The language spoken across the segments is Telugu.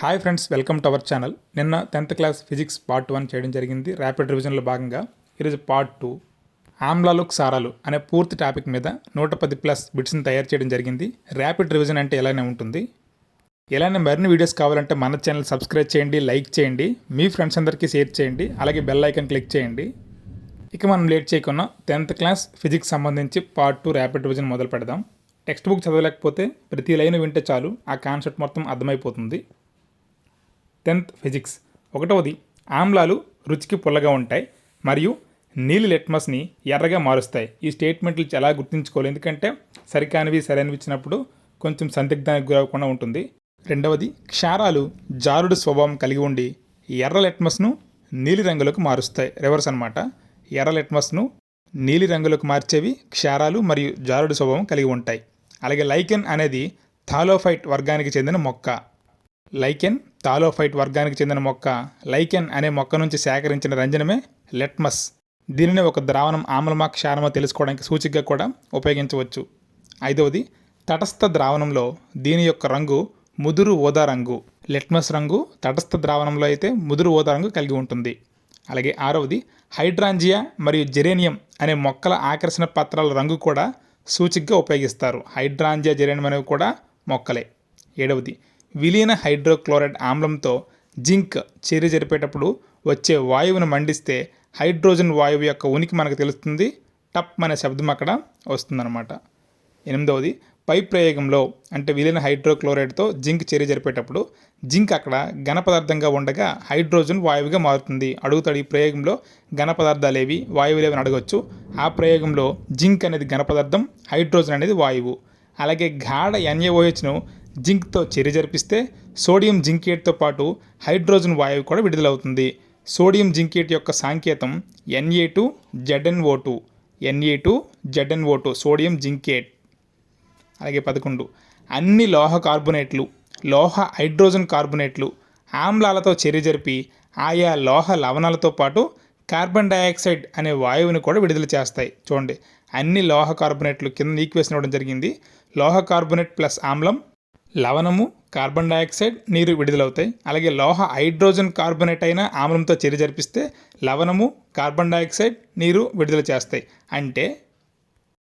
Hi friends welcome to our channel. నిన్న tenth class physics part one చేయడం జరిగింది. ర్యాపిడ్ రివిజన్లో భాగంగా ఈరోజు పార్ట్ టూ ఆమ్లాలు సారాలు అనే పూర్తి టాపిక్ మీద నూట పది ప్లస్ బిట్స్ని తయారు చేయడం జరిగింది. ర్యాపిడ్ రివిజన్ అంటే ఎలానే ఉంటుంది? ఎలానే మరిన్ని వీడియోస్ కావాలంటే మన ఛానల్ సబ్స్క్రైబ్ చేయండి లైక్ చేయండి మీ ఫ్రెండ్స్ అందరికీ షేర్ చేయండి అలాగే బెల్ ఐకన్ క్లిక్ చేయండి. ఇక మనం లేట్ చేయకుండా టెన్త్ క్లాస్ ఫిజిక్స్ సంబంధించి పార్ట్ టూ ర్యాపిడ్ రివిజన్ మొదలు పెడదాం టెక్స్ట్ బుక్ చదవలేకపోతే ప్రతి లైన్ వింటే చాలు. ఆ కాన్సెప్ట్ మొత్తం అర్థమైపోతుంది. Tenth physics. ఒకటవది ఆమ్లాలు రుచికి పుల్లగా ఉంటాయి మరియు నీలి లెట్మస్ని ఎర్రగా మారుస్తాయి. ఈ స్టేట్మెంట్లు ఎలా గుర్తుంచుకోవాలి? ఎందుకంటే సరికానివి సరైనవి ఇచ్చినప్పుడు కొంచెం సందిగ్ధానికి గురవకుండా ఉంటుంది. రెండవది క్షారాలు జారుడు స్వభావం కలిగి ఉండి ఎర్ర లెట్మస్ను నీలి రంగులకు మారుస్తాయి. రివర్స్ అనమాట ఎర్ర లెట్మస్ను నీలి రంగులకు మార్చేవి క్షారాలు మరియు జారుడు స్వభావం కలిగి ఉంటాయి. అలాగే లైకెన్ అనేది థాలోఫైట్ వర్గానికి చెందిన మొక్క. లైకెన్ తాలోఫైట్ వర్గానికి చెందిన మొక్క లైకెన్ అనే మొక్క నుంచి సేకరించిన రంజనమే లెట్మస్. దీనిని ఒక ద్రావణం ఆమ్లమా క్షారమో తెలుసుకోవడానికి సూచికగా కూడా ఉపయోగించవచ్చు. ఐదవది తటస్థ ద్రావణంలో దీని యొక్క రంగు ముదురు ఊదా రంగు. లెట్మస్ రంగు తటస్థ ద్రావణంలో అయితే ముదురు ఊదా రంగు కలిగి ఉంటుంది. అలాగే ఆరవది హైడ్రాంజియా మరియు జెరేనియం అనే మొక్కల ఆకర్షణ పత్రాల రంగు కూడా సూచికగా ఉపయోగిస్తారు. హైడ్రాంజియా జెరేనియం అనేవి కూడా మొక్కలే. ఏడవది విలీన హైడ్రోక్లోరైడ్ ఆమ్లంతో జింక్ చర్య జరిపేటప్పుడు వచ్చే వాయువును మండిస్తే హైడ్రోజన్ వాయువు యొక్క ఉనికి మనకు తెలుస్తుంది. టప్ అనే శబ్దం అక్కడ వస్తుందన్నమాట. ఎనిమిదవది పై ప్రయోగంలో అంటే విలీన హైడ్రోక్లోరైడ్తో జింక్ చర్య జరిపేటప్పుడు జింక్ అక్కడ ఘన పదార్థంగా ఉండగా హైడ్రోజన్ వాయువుగా మారుతుంది. అడుగుతాడు ఈ ప్రయోగంలో ఘన పదార్థాలు ఏవి వాయువులు ఏవి అడగవచ్చు ఆ ప్రయోగంలో జింక్ అనేది ఘన పదార్థం హైడ్రోజన్ అనేది వాయువు. అలాగే గాఢ ఎన్ఏఓహెచ్ను జింక్తో చర్య జరిపిస్తే సోడియం జింకేట్తో పాటు హైడ్రోజన్ వాయువు కూడా విడుదలవుతుంది. సోడియం జింకేట్ యొక్క సాంకేతం NA two ZNO two NA two ZNO two sodium zincate. అలాగే పదకొండు. అన్ని లోహ కార్బొనేట్లు లోహ హైడ్రోజన్ కార్బొనేట్లు ఆమ్లాలతో చర్య జరిపి ఆయా లోహ లవణాలతో పాటు కార్బన్ డయాక్సైడ్ అనే వాయువుని కూడా విడుదల చేస్తాయి. చూడండి. అన్ని లోహ కార్బొనేట్లు కింద ఈక్వేషన్ ఇవ్వడం జరిగింది. లోహ కార్బొనేట్ ప్లస్ ఆమ్లం లవణము కార్బన్ డయాక్సైడ్ నీరు విడుదలవుతాయి. అలాగే లోహ హైడ్రోజన్ కార్బొనేట్ అయిన ఆమ్లంతో చర్య జరిపిస్తే లవణము కార్బన్ డయాక్సైడ్ నీరు విడుదల చేస్తాయి. అంటే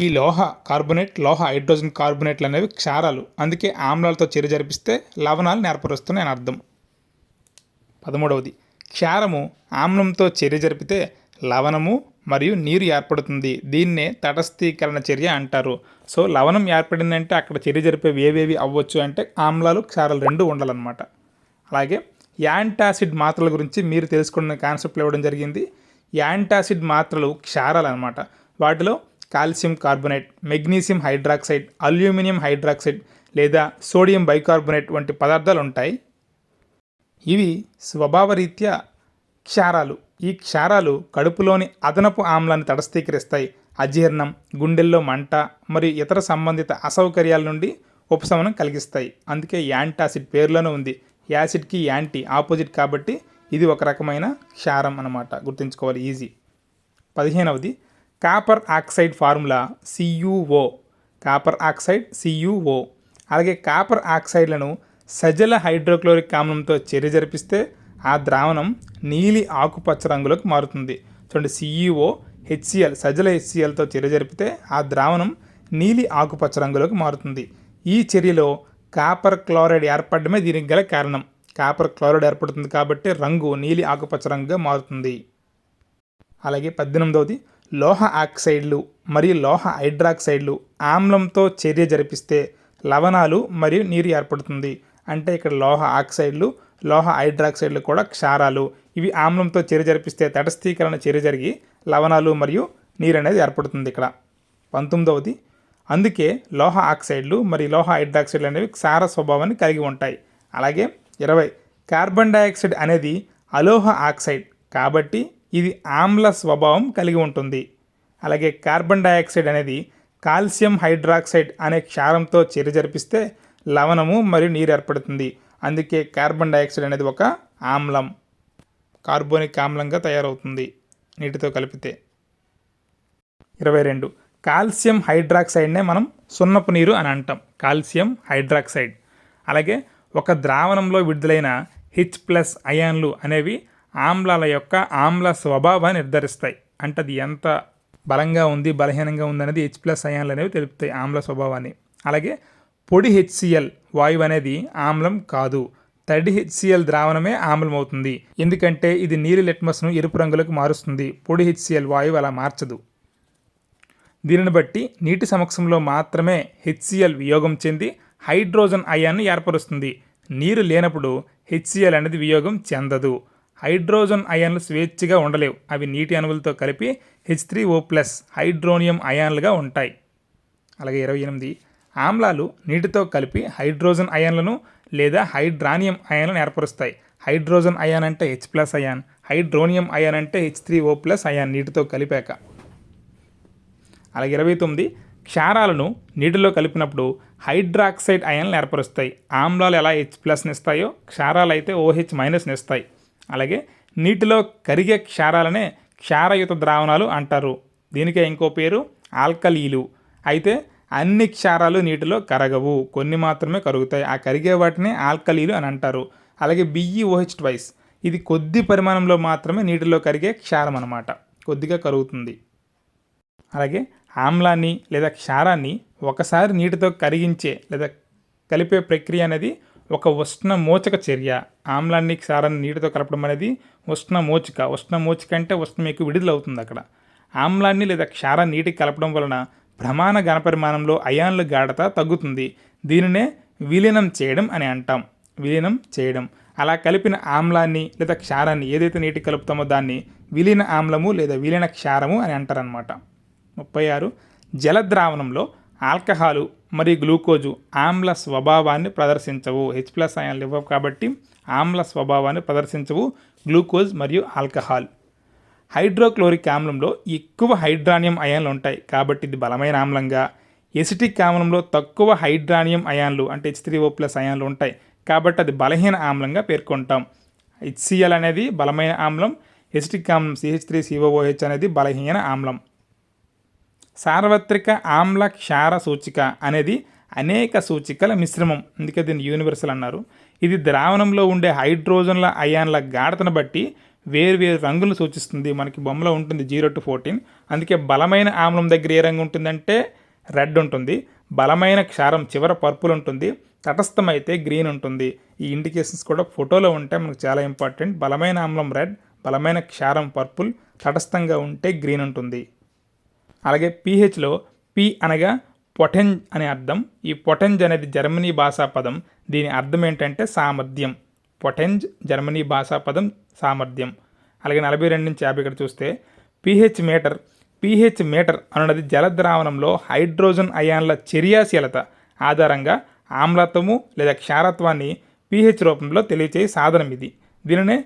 ఈ లోహ కార్బొనేట్ లోహ హైడ్రోజన్ కార్బొనేట్లు అనేవి క్షారాలు. అందుకే ఆమ్లాలతో చర్య జరిపిస్తే లవణాలు ఏర్పరుస్తున్నాయి అని అర్థం. పదమూడవది క్షారము ఆమ్లంతో చర్య జరిపితే లవణము మరియు నీరు ఏర్పడుతుంది. దీన్నే తటస్థీకరణ చర్య అంటారు. సో లవణం ఏర్పడిందంటే అక్కడ చర్య జరిపేవి ఏవేవి అవ్వచ్చు అంటే ఆమ్లాలు క్షారాలు రెండు ఉండాలన్నమాట. అలాగే యాంటాసిడ్ మాత్రల గురించి మీరు తెలుసుకున్న కాన్సెప్ట్లు ఇవ్వడం జరిగింది. యాంటాసిడ్ మాత్రలు క్షారాలు అనమాట వాటిలో calcium carbonate magnesium hydroxide aluminium hydroxide లేదా సోడియం బైకార్బొనేట్ వంటి పదార్థాలు ఉంటాయి. ఇవి స్వభావరీత్యా క్షారాలు. ఈ క్షారాలు కడుపులోని అదనపు ఆమ్లాన్ని తటస్థీకరిస్తాయి. అజీర్ణం గుండెల్లో మంట మరియు ఇతర సంబంధిత అసౌకర్యాల నుండి ఉపశమనం కలిగిస్తాయి. అందుకే యాంటాసిడ్ పేర్లోనే ఉంది. యాసిడ్కి యాంటీ ఆపోజిట్ కాబట్టి ఇది ఒక రకమైన క్షారం అన్నమాట. గుర్తుంచుకోవాలి easy. పదిహేనవది copper oxide formula C U O copper oxide C U O అలాగే కాపర్ ఆక్సైడ్లను సజల హైడ్రోక్లోరిక్ ఆమ్లంతో చర్య జరిపిస్తే ఆ ద్రావణం నీలి ఆకుపచ్చ రంగులోకి మారుతుంది. చూడండి సిఈఓ హెచ్సిఎల్ సజల హెచ్సిఎల్తో చర్య జరిపితే ఆ ద్రావణం నీలి ఆకుపచ్చ రంగులోకి మారుతుంది. ఈ చర్యలో కాపర్ క్లోరైడ్ ఏర్పడమే దీనికి గల కారణం. కాపర్ క్లోరైడ్ ఏర్పడుతుంది కాబట్టి రంగు నీలి ఆకుపచ్చ రంగుగా మారుతుంది. అలాగే పద్దెనిమిదవది లోహ ఆక్సైడ్లు మరియు లోహ హైడ్రాక్సైడ్లు ఆమ్లంతో చర్య జరిపిస్తే లవణాలు మరియు నీరు ఏర్పడుతుంది. అంటే ఇక్కడ లోహ ఆక్సైడ్లు లోహ హైడ్రాక్సైడ్లు కూడా క్షారాలు. ఇవి ఆమ్లంతో చర్య జరిపిస్తే తటస్థీకరణ చర్య జరిగి లవణాలు మరియు నీరు అనేది ఏర్పడుతుంది ఇక్కడ. పంతొమ్మిదవది అందుకే లోహ ఆక్సైడ్లు మరియు లోహ హైడ్రాక్సైడ్లు అనేవి క్షార స్వభావాన్ని కలిగి ఉంటాయి. అలాగే ఇరవై కార్బన్ డయాక్సైడ్ అనేది అలోహ ఆక్సైడ్ కాబట్టి ఇది ఆమ్ల స్వభావం కలిగి ఉంటుంది. అలాగే కార్బన్ డైఆక్సైడ్ అనేది కాల్షియం హైడ్రాక్సైడ్ అనే క్షారంతో చర్య జరిపిస్తే లవణము మరియు నీరు ఏర్పడుతుంది. అందుకే కార్బన్ డైఆక్సైడ్ అనేది ఒక ఆమ్లం కార్బోనిక్ ఆమ్లంగా తయారవుతుంది నీటితో కలిపితే. ఇరవై రెండు. కాల్షియం హైడ్రాక్సైడ్నే మనం సున్నపు నీరు అని అంటాం. Calcium hydroxide. అలాగే ఒక ద్రావణంలో విడుదలైన హెచ్ ప్లస్ అయాన్లు అనేవి ఆమ్లాల యొక్క ఆమ్ల స్వభావాన్ని నిర్ధారిస్తాయి. అంటే అది ఎంత బలంగా ఉంది బలహీనంగా ఉంది అనేది హెచ్ ప్లస్ అయాన్లు అనేవి తెలుపుతాయి ఆమ్ల స్వభావాన్ని. అలాగే పొడి హెచ్సిఎల్ వాయువు అనేది ఆమ్లం కాదు. తడి హెచ్సిఎల్ ద్రావణమే ఆమ్లం అవుతుంది ఎందుకంటే ఇది నీలి లిట్మస్ను ఎరుపు రంగులకు మారుస్తుంది. పొడి హెచ్సిఎల్ వాయువు అలా మార్చదు. దీనిని బట్టి నీటి సమక్షంలో మాత్రమే హెచ్సిఎల్ వియోగం చెంది హైడ్రోజన్ అయాన్ను ఏర్పరుస్తుంది. నీరు లేనప్పుడు హెచ్సిఎల్ అనేది వియోగం చెందదు. హైడ్రోజన్ అయాన్లు స్వేచ్ఛగా ఉండలేవు. అవి నీటి అణువులతో కలిపి H three O plus hydronium అయాన్లుగా ఉంటాయి. అలాగే ఇరవై ఎనిమిది ఆమ్లాలు నీటితో కలిపి హైడ్రోజన్ అయాన్లను లేదా హైడ్రానియం అయాన్లను ఏర్పరుస్తాయి. హైడ్రోజన్ అయాన్ అంటే H plus ion hydronium ion అంటే H three O plus ion నీటితో కలిపాక. అలాగే ఇరవై తొమ్మిది క్షారాలను నీటిలో కలిపినప్పుడు హైడ్రాక్సైడ్ అయాన్లు ఏర్పరుస్తాయి. ఆమ్లాలు ఎలా హెచ్ ప్లస్ని ఇస్తాయో క్షారాలు అయితే ఓహెచ్ మైనస్ని ఇస్తాయి అలాగే నీటిలో కరిగే క్షారాలనే క్షారయుత ద్రావణాలు అంటారు. దీనికే ఇంకో పేరు ఆల్కలీలు. అయితే అన్ని క్షారాలు నీటిలో కరగవు. కొన్ని మాత్రమే కరుగుతాయి. ఆ కరిగే వాటిని ఆల్కలీలు అని అంటారు. అలాగే బిఈఓహెచ్ ట్వైస్. ఇది కొద్ది పరిమాణంలో మాత్రమే నీటిలో కరిగే క్షారం అన్నమాట. కొద్దిగా కరుగుతుంది. అలాగే ఆమ్లాన్ని లేదా క్షారాన్ని ఒకసారి నీటితో కరిగించే లేదా కలిపే ప్రక్రియ అనేది ఒక ఉష్ణ మోచక చర్య. ఆమ్లాన్ని క్షారాన్ని నీటితో కలపడం అనేది ఉష్ణ మోచిక. ఉష్ణ మోచిక అంటే ఉష్ణం ఎక్కువ విడుదలవుతుంది అక్కడ. ఆమ్లాన్ని లేదా క్షారాన్ని నీటికి కలపడం వలన ప్రమాణ ఘనపరిమాణంలో అయాన్ల గాఢత తగ్గుతుంది. దీనినే విలీనం చేయడం అని అంటాం. విలీనం చేయడం. అలా కలిపిన ఆమ్లాన్ని లేదా క్షారాన్ని ఏదైతే నీటికి కలుపుతామో దాన్ని విలీన ఆమ్లము లేదా విలీన క్షారము అని అంటారనమాట ముప్పై ఆరు. జలద్రావణంలో ఆల్కహాలు మరియు గ్లూకోజు ఆమ్ల స్వభావాన్ని ప్రదర్శించవు. హెచ్ ప్లస్ అయాన్లు ఇవ్వవు కాబట్టి ఆమ్ల స్వభావాన్ని ప్రదర్శించవు గ్లూకోజ్ మరియు ఆల్కహాల్. హైడ్రోక్లోరిక్ ఆమ్లంలో ఎక్కువ హైడ్రానియం అయాన్లు ఉంటాయి. కాబట్టి ఇది బలమైన ఆమ్లంగా ఎసిటిక్ ఆమ్లంలో తక్కువ హైడ్రానియం అయాన్లు అంటే హెచ్ త్రీ ఓ ప్లస్ అయాన్లు ఉంటాయి. కాబట్టి అది బలహీన ఆమ్లంగా పేర్కొంటాం. హెచ్సిఎల్ అనేది బలమైన ఆమ్లం ఎసిటిక్ ఆమ్లం సిహెచ్ త్రీ సిఓఓహెచ్ అనేది బలహీన ఆమ్లం. సార్వత్రిక ఆమ్ల క్షార సూచిక అనేది అనేక సూచికల మిశ్రమం. అందుకే దీన్ని యూనివర్సల్ అన్నారు. ఇది ద్రావణంలో ఉండే హైడ్రోజన్ల అయాన్ల గాఢతను బట్టి వేరు వేరు రంగులను సూచిస్తుంది. మనకి బొమ్మలో ఉంటుంది జీరో టు ఫోర్టీన్. అందుకే బలమైన ఆమ్లం దగ్గర ఏ రంగు ఉంటుందంటే రెడ్ ఉంటుంది. బలమైన క్షారం చివర పర్పుల్ ఉంటుంది. తటస్థమైతే గ్రీన్ ఉంటుంది. ఈ ఇండికేషన్స్ కూడా ఫోటోలో ఉంటే మనకు చాలా ఇంపార్టెంట్. బలమైన ఆమ్లం రెడ్ బలమైన క్షారం పర్పుల్ తటస్థంగా ఉంటే గ్రీన్ ఉంటుంది. అలాగే పీహెచ్లో పి అనగా పొటెంజ్ అనే అర్థం. ఈ పొటెంజ్ అనేది జర్మనీ భాషా పదం. దీని అర్థం ఏంటంటే సామర్థ్యం. పొటెంజ్ జర్మనీ భాషా పదం సామర్థ్యం. అలాగే నలభై రెండు నుంచి యాభై ఇక్కడ చూస్తే పీహెచ్ మీటర్ పీహెచ్ మీటర్ అన్నది జలద్రావణంలో హైడ్రోజన్ అయాన్ల చర్యాశీలత ఆధారంగా ఆమ్లత్వము లేదా క్షారత్వాన్ని పీహెచ్ రూపంలో తెలియచేయ సాధనం ఇది. దీనినే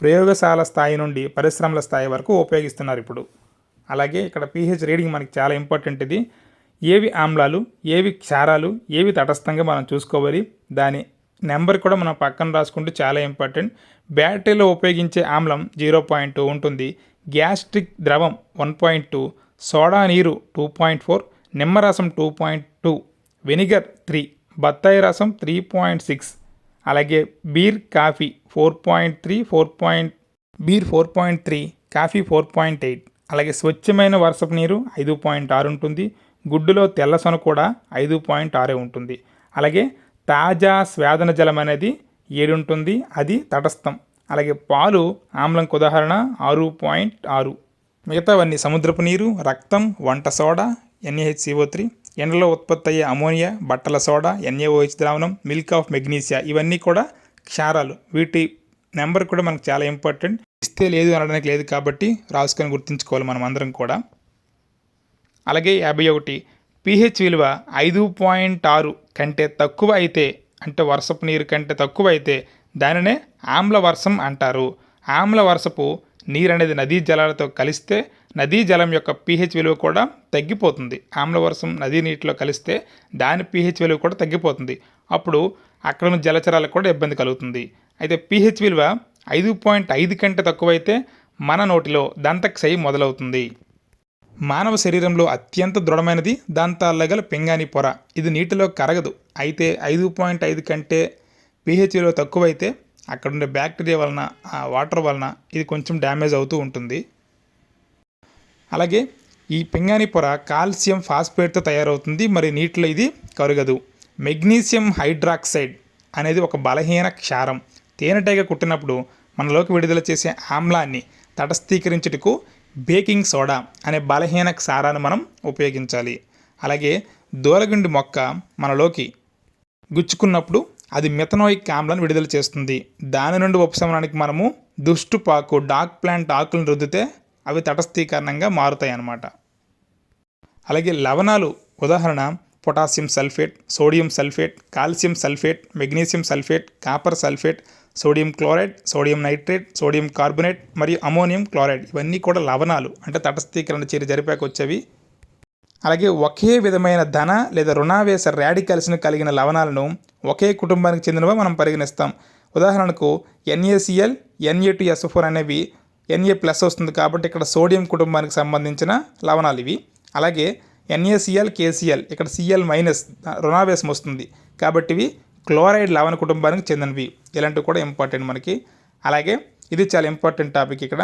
ప్రయోగశాల స్థాయి నుండి పరిశ్రమల స్థాయి వరకు ఉపయోగిస్తున్నారు ఇప్పుడు. అలాగే ఇక్కడ పీహెచ్ రీడింగ్ మనకి చాలా ఇంపార్టెంట్ ఇది. ఏవి ఆమ్లాలు ఏవి క్షారాలు ఏవి తటస్థంగా మనం చూసుకోవాలి దాని నెంబర్ కూడా మనం పక్కన రాసుకుంటే చాలా ఇంపార్టెంట్. బ్యాటరీలో ఉపయోగించే ఆమ్లం జీరో పాయింట్ టూ ఉంటుంది. గ్యాస్ట్రిక్ ద్రవం వన్ పాయింట్ టూ సోడా నీరు టూ పాయింట్ ఫోర్ నిమ్మరసం two point two vinegar three బత్తాయి రసం త్రీ పాయింట్ సిక్స్ అలాగే beer coffee four point three four point beer four point three coffee four point eight అలాగే స్వచ్ఛమైన వర్షపు నీరు ఐదు పాయింట్ ఆరు ఉంటుంది. గుడ్డులో తెల్లసొన కూడా ఐదు పాయింట్ ఆరే ఉంటుంది. అలాగే తాజా స్వేదన జలం అనేది ఏడు ఉంటుంది అది తటస్థం. అలాగే పాలు ఆమ్లంకు ఉదాహరణ ఆరు పాయింట్ ఆరు. మిగతావన్నీ సముద్రపు నీరు రక్తం వంట సోడా ఎన్ఏహెచ్సిఓ త్రీ ఎండలో ఉత్పత్తి అయ్యే అమోనియా బట్టల సోడా ఎన్ఏఓహెచ్ ద్రావణం మిల్క్ ఆఫ్ మెగ్నీషియా ఇవన్నీ కూడా క్షారాలు. వీటి నెంబర్ కూడా మనకు చాలా ఇంపార్టెంట్. ఇస్తే లేదు అనడానికి లేదు కాబట్టి రాసుకొని గుర్తుంచుకోవాలి మనం అందరం కూడా. అలాగే యాభై ఒకటి పీహెచ్ విలువ ఐదు పాయింట్ ఆరు కంటే తక్కువ అయితే అంటే వర్షపు నీరు కంటే తక్కువ అయితే దానినే ఆమ్ల వర్షం అంటారు. ఆమ్ల వర్షపు నీరు అనేది నదీ జలాలతో కలిస్తే నదీ జలం యొక్క పీహెచ్ విలువ కూడా తగ్గిపోతుంది. ఆమ్ల వర్షం నదీ నీటిలో కలిస్తే దాని పీహెచ్ విలువ కూడా తగ్గిపోతుంది. అప్పుడు అక్కడ ఉన్న జలచరాలకు కూడా ఇబ్బంది కలుగుతుంది. అయితే పీహెచ్ విలువ ఐదు పాయింట్ ఐదు కంటే తక్కువైతే మన నోటిలో దంతక్షయం మొదలవుతుంది. మానవ శరీరంలో అత్యంత దృఢమైనది దంతాల్లో గల పింగాణి పొర. ఇది నీటిలో కరగదు. అయితే ఐదు పాయింట్ ఐదు కంటే పిహెచ్లో తక్కువైతే అక్కడుండే బ్యాక్టీరియా వలన ఆ వాటర్ వలన ఇది కొంచెం డ్యామేజ్ అవుతూ ఉంటుంది. అలాగే ఈ పింగాణి పొర కాల్షియం ఫాస్ఫేట్తో తయారవుతుంది. మరి నీటిలో ఇది కరగదు. మెగ్నీషియం హైడ్రాక్సైడ్ అనేది ఒక బలహీన క్షారం. తేనెటీగ కుట్టినప్పుడు మనలోకి విడుదల చేసే ఆమ్లాన్ని తటస్థీకరించుటకు బేకింగ్ సోడా అనే బలహీన క్షారాన్ని మనం ఉపయోగించాలి. అలాగే దూలగుండి మొక్క మనలోకి గుచ్చుకున్నప్పుడు అది మిథనోయిక్ ఆమ్లను విడుదల చేస్తుంది. దాని నుండి ఉపశమనానికి మనము దుష్టుపాకు డాక్ ప్లాంట్ ఆకులను రుద్దితే అవి తటస్థీకరణంగా మారుతాయి అన్నమాట అలాగే లవణాలు ఉదాహరణ potassium sulphate sodium sulphate calcium sulphate magnesium sulphate copper sulphate sodium chloride sodium nitrate sodium carbonate మరియు అమోనియం క్లోరైడ్. ఇవన్నీ కూడా లవణాలు అంటే తటస్థీకరణ చర్య జరిపాక వచ్చేవి. అలాగే ఒకే విధమైన ధన లేదా రుణావేశ ర్యాడికల్స్ను కలిగిన లవణాలను ఒకే కుటుంబానికి చెందినవి మనం పరిగణిస్తాం. ఉదాహరణకు N A C L N A two S four అనేవి ఎన్ఏ ప్లస్ వస్తుంది కాబట్టి ఇక్కడ సోడియం కుటుంబానికి సంబంధించిన లవణాలు ఇవి. అలాగే N A C L K C L ఇక్కడ సిఎల్ మైనస్ రుణావేశం వస్తుంది. కాబట్టి ఇవి క్లోరైడ్ లవణ కుటుంబానికి చెందినవి. ఇలాంటివి కూడా ఇంపార్టెంట్ మనకి. అలాగే ఇది చాలా ఇంపార్టెంట్ టాపిక్ ఇక్కడ.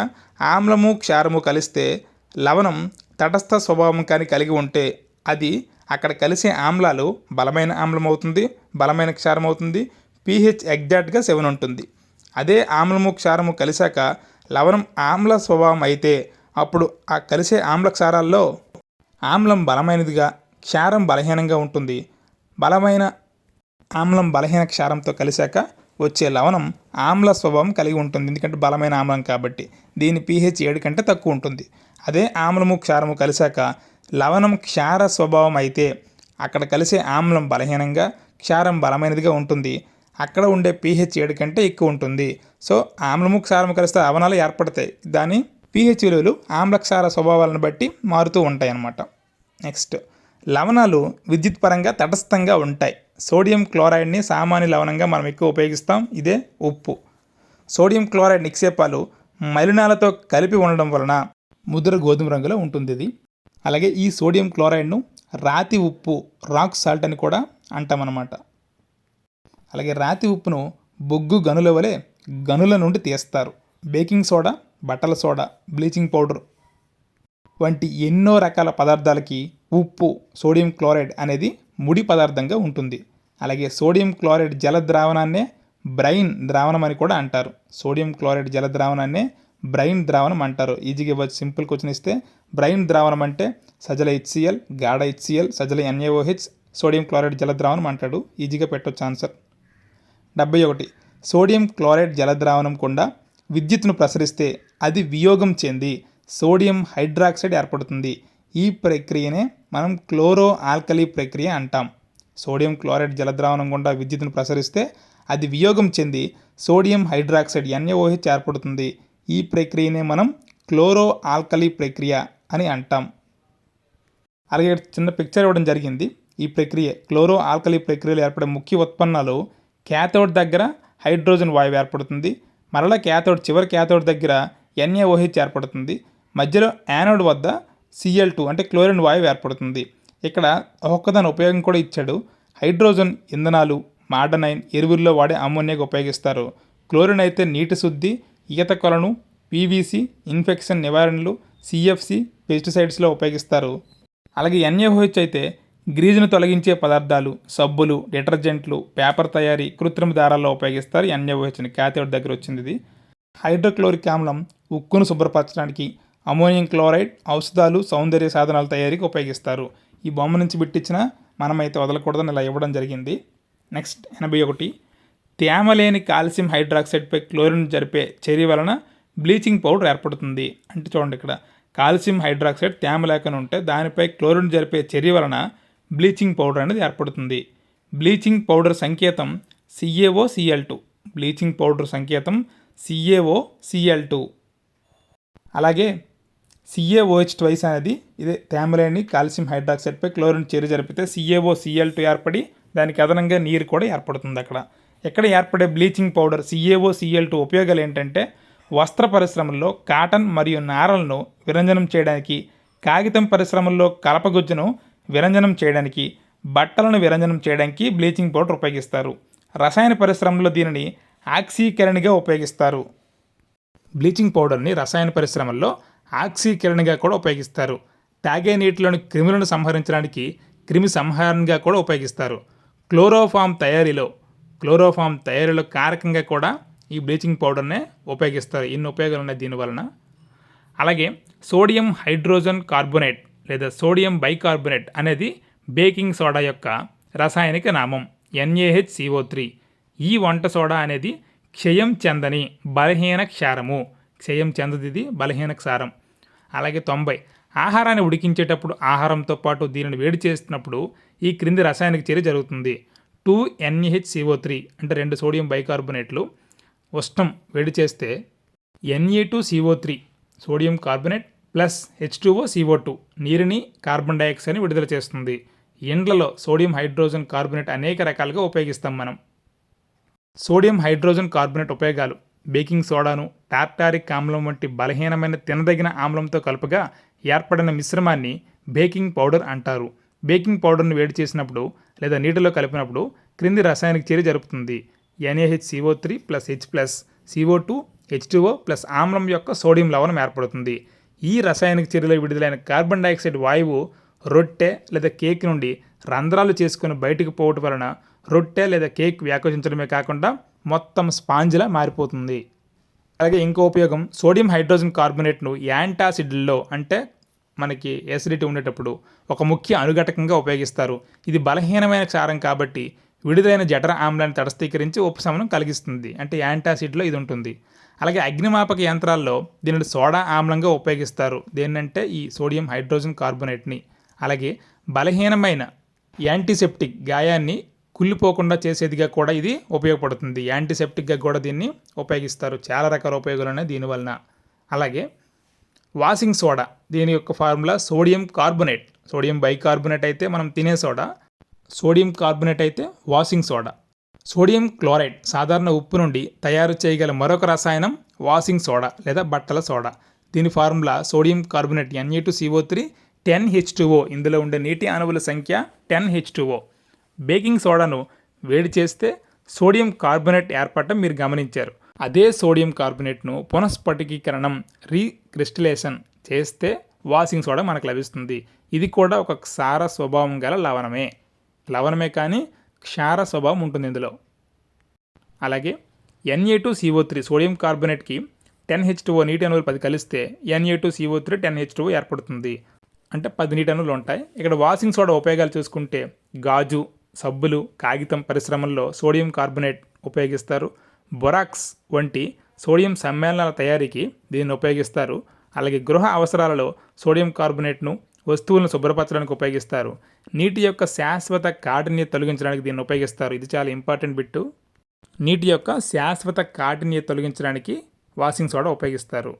ఆమ్లము క్షారము కలిస్తే లవణం తటస్థ స్వభావం కానీ కలిగి ఉంటే అది అక్కడ కలిసే ఆమ్లాలు బలమైన ఆమ్లం అవుతుంది బలమైన క్షారం అవుతుంది పీహెచ్ ఎగ్జాక్ట్గా సెవెన్ ఉంటుంది. అదే ఆమ్లము క్షారము కలిశాక లవణం ఆమ్ల స్వభావం అయితే అప్పుడు ఆ కలిసే ఆమ్ల క్షారాల్లో ఆమ్లం బలమైనదిగా క్షారం బలహీనంగా ఉంటుంది. బలమైన ఆమ్లం బలహీన క్షారంతో కలిశాక వచ్చే లవణం ఆమ్ల స్వభావం కలిగి ఉంటుంది. ఎందుకంటే బలమైన ఆమ్లం కాబట్టి దీని పీహెచ్ ఏడు కంటే తక్కువ ఉంటుంది. అదే ఆమ్లము క్షారము కలిశాక లవణం క్షార స్వభావం అయితే అక్కడ కలిసే ఆమ్లం బలహీనంగా క్షారం బలమైనదిగా ఉంటుంది. అక్కడ ఉండే పీహెచ్ ఏడు కంటే ఎక్కువ ఉంటుంది. సో ఆమ్లము క్షారము కలిస్తే లవణాలు ఏర్పడతాయి. దాని పీహెచ్ విలువలు ఆమ్లక్షార స్వభావాలను బట్టి మారుతూ ఉంటాయి అన్నమాట నెక్స్ట్. లవణాలు విద్యుత్ పరంగా తటస్థంగా ఉంటాయి. సోడియం క్లోరైడ్ని సామాన్య లవణంగా మనం ఎక్కువ ఉపయోగిస్తాం. ఇదే ఉప్పు. సోడియం క్లోరైడ్ నిక్షేపాలు మలినాలతో కలిపి ఉండడం వలన ముద్ర గోధుమ రంగులో ఉంటుంది ఇది. అలాగే ఈ సోడియం క్లోరైడ్ను రాతి ఉప్పు రాక్ సాల్ట్ అని కూడా అంటామన్నమాట. అలాగే రాతి ఉప్పును బొగ్గు గనుల వలె గనుల నుండి తీస్తారు. బేకింగ్ సోడా బట్టల సోడా బ్లీచింగ్ పౌడర్ వంటి ఎన్నో రకాల పదార్థాలకి ఉప్పు సోడియం క్లోరైడ్ అనేది ముడి పదార్థంగా ఉంటుంది. అలాగే సోడియం క్లోరైడ్ జల ద్రావణాన్నే బ్రైన్ ద్రావణం అని కూడా అంటారు. సోడియం క్లోరైడ్ జల ద్రావణాన్నే బ్రైన్ ద్రావణం అంటారు. ఈజీగా ఇవ్వచ్చు సింపుల్ క్వశ్చన్ ఇస్తే బ్రైన్ ద్రావణం అంటే సజల హెచ్సిఎల్ గాఢ HCl సజల N A O H sodium chloride జల ద్రావణం అంటాడు. ఈజీగా పెట్టొచ్చు ఆన్సర్. డెబ్బై ఒకటి. సోడియం క్లోరైడ్ జల ద్రావణం కూడా విద్యుత్తును ప్రసరిస్తే అది వియోగం చెంది. సోడియం హైడ్రాక్సైడ్ ఏర్పడుతుంది. ఈ ప్రక్రియనే మనం క్లోరో ఆల్కలీ ప్రక్రియ అంటాం. సోడియం క్లోరైడ్ జలద్రావణం గుండా విద్యుత్తును ప్రసరిస్తే అది వియోగం చెంది సోడియం హైడ్రాక్సైడ్ ఎన్ఏఓహెచ్ ఏర్పడుతుంది. ఈ ప్రక్రియనే మనం క్లోరో ఆల్కలీ ప్రక్రియ అని అంటాం. అలాగే చిన్న పిక్చర్ ఇవ్వడం జరిగింది. ఈ ప్రక్రియ క్లోరో ఆల్కలీ ప్రక్రియలో ఏర్పడే ముఖ్య ఉత్పన్నాలు క్యాథోడ్ దగ్గర హైడ్రోజన్ వాయువు ఏర్పడుతుంది. మరలా క్యాథోడ్ చివరి క్యాథోడ్ దగ్గర ఎన్ఏఓహెచ్ ఏర్పడుతుంది. మధ్యలో యానోడ్ వద్ద సిఎల్ టూ అంటే క్లోరిన్ వాయువు ఏర్పడుతుంది. ఇక్కడ ఒక్కదాని ఉపయోగం కూడా ఇచ్చాడు. హైడ్రోజన్ ఇంధనాలు మాడనైన్ ఎరువుల్లో వాడే అమ్మోనియాగా ఉపయోగిస్తారు. క్లోరిన్ అయితే నీటి శుద్ధి ఈత కొలను పీవీసీ ఇన్ఫెక్షన్ నివారణలు సిఎఫ్సి పెస్టిసైడ్స్లో ఉపయోగిస్తారు. అలాగే ఎన్ఏఓహెచ్ అయితే గ్రీజును తొలగించే పదార్థాలు సబ్బులు డిటర్జెంట్లు పేపర్ తయారీ కృత్రిమ దారాల్లో ఉపయోగిస్తారు. ఎన్ఏఓహెచ్ని క్యాథోడ్ దగ్గర వచ్చింది ఇది. హైడ్రోక్లోరిక్ ఆమ్లం ఉక్కును శుభ్రపరచడానికి అమోనియం క్లోరైడ్ ఔషధాలు సౌందర్య సాధనాల తయారీకి ఉపయోగిస్తారు. ఈ బొమ్మ నుంచి బిట్టిచ్చిన మనమైతే వదలకూడదని ఇలా ఇవ్వడం జరిగింది. నెక్స్ట్ ఎనభై ఒకటి. తేమ లేని కాల్షియం హైడ్రాక్సైడ్పై క్లోరిన్ జరిపే చర్య వలన బ్లీచింగ్ పౌడర్ ఏర్పడుతుంది. అంటే చూడండి ఇక్కడ. కాల్షియం హైడ్రాక్సైడ్ తేమ లేకుండా ఉంటే దానిపై క్లోరిన్ జరిపే చర్య వలన బ్లీచింగ్ పౌడర్ అనేది ఏర్పడుతుంది. బ్లీచింగ్ పౌడర్ సంకేతం CAO CL two. Bleaching powder సంకేతం సిఏఓ సిఎల్ టూ. అలాగే C A O H twice అనేది ఇదే తేమలేని కాల్షియం హైడ్రాక్సైడ్పై క్లోరిన్ చర్య జరిపితే సిఏఓ సిఎల్ టూ ఏర్పడి దానికి అదనంగా నీరు కూడా ఏర్పడుతుంది అక్కడ. ఎక్కడ ఏర్పడే bleaching powder C A O C L two ఉపయోగాలు ఏంటంటే వస్త్ర పరిశ్రమల్లో కాటన్ మరియు నారలను విరంజనం చేయడానికి కాగితం పరిశ్రమల్లో కలపగుజ్జును విరంజనం చేయడానికి బట్టలను విరంజనం చేయడానికి బ్లీచింగ్ పౌడర్ ఉపయోగిస్తారు. రసాయన పరిశ్రమలో దీనిని ఆక్సీకరణిగా ఉపయోగిస్తారు. బ్లీచింగ్ పౌడర్ని రసాయన పరిశ్రమల్లో ఆక్సీకరణిగా కూడా ఉపయోగిస్తారు. తాగే నీటిలోని క్రిములను సంహరించడానికి క్రిమి సంహారణగా కూడా ఉపయోగిస్తారు. క్లోరోఫామ్ తయారీలో క్లోరోఫామ్ తయారీలో కారకంగా కూడా ఈ బ్లీచింగ్ పౌడర్నే ఉపయోగిస్తారు. ఇన్ని ఉపయోగాలు ఉన్నాయి దీనివలన అలాగే సోడియం హైడ్రోజన్ కార్బోనేట్ లేదా సోడియం బైకార్బోనేట్ అనేది బేకింగ్ సోడా యొక్క రసాయనిక నామం ఎన్ఏహెచ్సిఓ త్రీ. ఈ వంట సోడా అనేది క్షయం చెందని బలహీన క్షారము. క్షయం చెందది ఇది సారం. అలాగే తొంభై ఆహారాన్ని ఉడికించేటప్పుడు ఆహారంతో పాటు దీనిని వేడి చేస్తున్నప్పుడు ఈ క్రింది రసాయనిక చర్య జరుగుతుంది. టూ ఎన్ఏహెచ్సిఓ త్రీ అంటే రెండు సోడియం బైకార్బొనేట్లు. ఉష్ణం వేడి చేస్తే N A two C O three sodium carbonate plus H two O C O two నీరుని కార్బన్ డైఆక్సైడ్ని విడుదల చేస్తుంది. ఇండ్లలో సోడియం హైడ్రోజన్ కార్బోనేట్ అనేక రకాలుగా ఉపయోగిస్తాం మనం. సోడియం హైడ్రోజన్ కార్బొనేట్ ఉపయోగాలు బేకింగ్ సోడాను టార్టారిక్ ఆమ్లం వంటి బలహీనమైన తినదగిన ఆమ్లంతో కలుపగా ఏర్పడిన మిశ్రమాన్ని బేకింగ్ పౌడర్ అంటారు. బేకింగ్ పౌడర్ను వేడి చేసినప్పుడు లేదా నీటిలో కలిపినప్పుడు క్రింది రసాయనిక చర్య జరుపుతుంది. N A H C O three plus H plus C O two H two O plus ఆమ్లం యొక్క సోడియం లవణం ఏర్పడుతుంది. ఈ రసాయనిక చర్యలో విడుదలైన కార్బన్ డైఆక్సైడ్ వాయువు రొట్టె లేదా కేక్ నుండి రంధ్రాలు చేసుకుని బయటకు పోవటం వలన రొట్టె లేదా కేక్ వ్యాకోచించడమే కాకుండా మొత్తం స్పాంజ్లా మారిపోతుంది. అలాగే ఇంకో ఉపయోగం సోడియం హైడ్రోజన్ కార్బోనేట్ను యాంటాసిడ్లో అంటే మనకి ఎసిడిటీ ఉండేటప్పుడు ఒక ముఖ్య అనుఘటకంగా ఉపయోగిస్తారు. ఇది బలహీనమైన క్షారం కాబట్టి విడుదలైన జఠర ఆమ్లాన్ని తటస్థీకరించి ఉపశమనం కలిగిస్తుంది. అంటే యాంటాసిడ్లో ఇది ఉంటుంది. అలాగే అగ్నిమాపక యంత్రాల్లో దీనిని సోడా ఆమ్లంగా ఉపయోగిస్తారు. దేన్నంటే ఈ సోడియం హైడ్రోజన్ కార్బోనేట్ని. అలాగే బలహీనమైన యాంటీసెప్టిక్ గాయాన్ని కుళ్ళిపోకుండా చేసేదిగా కూడా ఇది ఉపయోగపడుతుంది. యాంటీసెప్టిక్గా కూడా దీన్ని ఉపయోగిస్తారు. చాలా రకాల ఉపయోగాలు ఉన్నాయి దీనివలన అలాగే వాషింగ్ సోడా దీని యొక్క formula sodium carbonate. Sodium bicarbonate అయితే మనం తినే సోడా సోడియం కార్బొనేట్ అయితే వాషింగ్ సోడా. సోడియం క్లోరైడ్ సాధారణ ఉప్పు నుండి తయారు చేయగల మరొక రసాయనం వాషింగ్ సోడా లేదా బట్టల సోడా. దీని formula sodium carbonate N A two C O three ten H two O ఇందులో ఉండే నీటి అణువుల సంఖ్య ten H two O baking సోడాను వేడి చేస్తే సోడియం కార్బొనేట్ ఏర్పడటం మీరు గమనించారు. అదే సోడియం కార్బొనేట్ను పునఃస్ఫటికీకరణం రీక్రిస్టలేషన్ చేస్తే వాషింగ్ సోడా మనకు లభిస్తుంది. ఇది కూడా ఒక క్షార స్వభావం గల లవణమే. లవణమే కానీ క్షార స్వభావం ఉంటుంది ఇందులో. అలాగే N A two C O three sodium కార్బొనేట్కి ten H two నీటి అణువులు పది కలిస్తే N A two C O three ten H two ఏర్పడుతుంది. అంటే పది నీటి అణువులు ఉంటాయి. ఇక్కడ వాషింగ్ సోడా ఉపయోగాలు చూసుకుంటే గాజు సబ్బులు కాగితం పరిశ్రమల్లో సోడియం కార్బొనేట్ ఉపయోగిస్తారు. బొరాక్స్ వంటి సోడియం సమ్మేళనాల తయారీకి దీన్ని ఉపయోగిస్తారు. అలాగే గృహ అవసరాలలో సోడియం కార్బొనేట్ను వస్తువులను శుభ్రపరచడానికి ఉపయోగిస్తారు. నీటి యొక్క శాశ్వత కాఠిన్యత తొలగించడానికి దీన్ని ఉపయోగిస్తారు. ఇది చాలా ఇంపార్టెంట్ బిట్టు. నీటి యొక్క శాశ్వత కాఠిన్యత తొలగించడానికి వాషింగ్ సోడా ఉపయోగిస్తారు.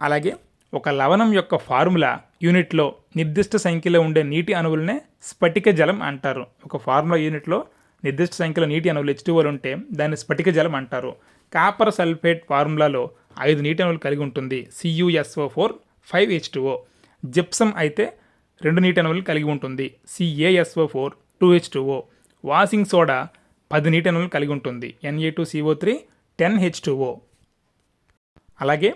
అలాగే ఒక లవణం యొక్క ఫార్ములా యూనిట్లో నిర్దిష్ట సంఖ్యలో ఉండే నీటి అణువులనే స్ఫటిక జలం అంటారు. ఒక ఫార్ములా యూనిట్లో నిర్దిష్ట సంఖ్యలో నీటి అణువులు హెచ్టుఓలు ఉంటే దాన్ని స్ఫటిక జలం అంటారు. కాపర్ సల్ఫేట్ ఫార్ములాలో ఐదు నీటి అణువులు కలిగి ఉంటుంది. C U S O four five H two O అయితే రెండు నీటి అణువులు కలిగి ఉంటుంది. C A S O four two H two O washing soda పది నీటి అణువులు కలిగి ఉంటుంది. N A two C O three ten H two O అలాగే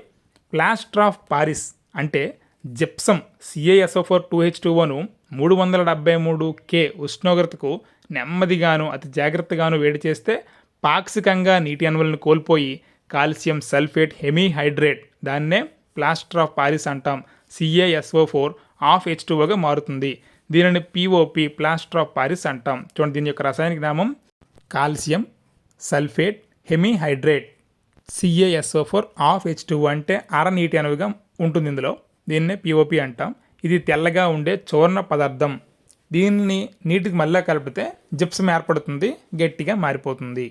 ప్లాస్టర్ ఆఫ్ పారిస్ అంటే gypsum C A S O four two H two own మూడు వందల డెబ్బై మూడు కే ఉష్ణోగ్రతకు నెమ్మదిగాను అతి జాగ్రత్తగాను వేడి చేస్తే పాక్షికంగా నీటి అణువులను కోల్పోయి కాల్షియం సల్ఫేట్ హెమీహైడ్రేట్ దాన్నే ప్లాస్టర్ ఆఫ్ పారిస్ అంటాం. C A S O four of H టూఓగా మారుతుంది. దీనిని పిఓపి ప్లాస్టర్ ఆఫ్ పారిస్ అంటాం. చూడండి దీని యొక్క రసాయనిక నామం calcium sulphate hemihydrate. C A S O four of H two అంటే అర నీటి అణువుగా ఉంటుంది ఇందులో. దీన్నే పిఓపి అంటాం. ఇది తెల్లగా ఉండే చూర్ణ పదార్థం. దీన్ని నీటికి మళ్ళీ కలిపితే జిప్సం ఏర్పడుతుంది గట్టిగా మారిపోతుంది.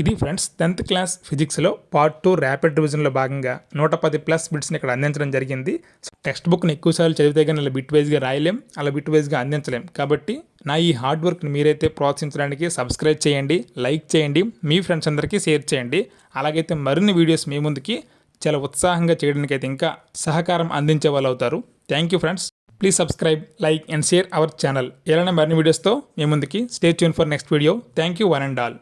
ఇది ఫ్రెండ్స్ టెన్త్ క్లాస్ ఫిజిక్స్లో పార్ట్ టూ ర్యాపిడ్ రివిజన్లో భాగంగా నూట పది ప్లస్ బిట్స్ని ఇక్కడ అందించడం జరిగింది. టెక్స్ట్ బుక్ని ఎక్కువసార్లు చదివితే కానీ అలా బిట్ వైజ్గా రాయలేం అలా బిట్ వైజ్గా అందించలేం. కాబట్టి నా ఈ హార్డ్ వర్క్ని మీరైతే ప్రోత్సహించడానికి సబ్స్క్రైబ్ చేయండి లైక్ చేయండి మీ ఫ్రెండ్స్ అందరికీ షేర్ చేయండి. అలాగైతే మరిన్ని వీడియోస్ మీ ముందుకి చాలా ఉత్సాహంగా చేయడానికి అయితే ఇంకా సహకారం అందించే వాళ్ళు అవుతారు thank you friends please subscribe like and share our channel ఇలానే మరిన్ని వీడియోస్తో మీ ముందుకి stay tune for next video thank you one and all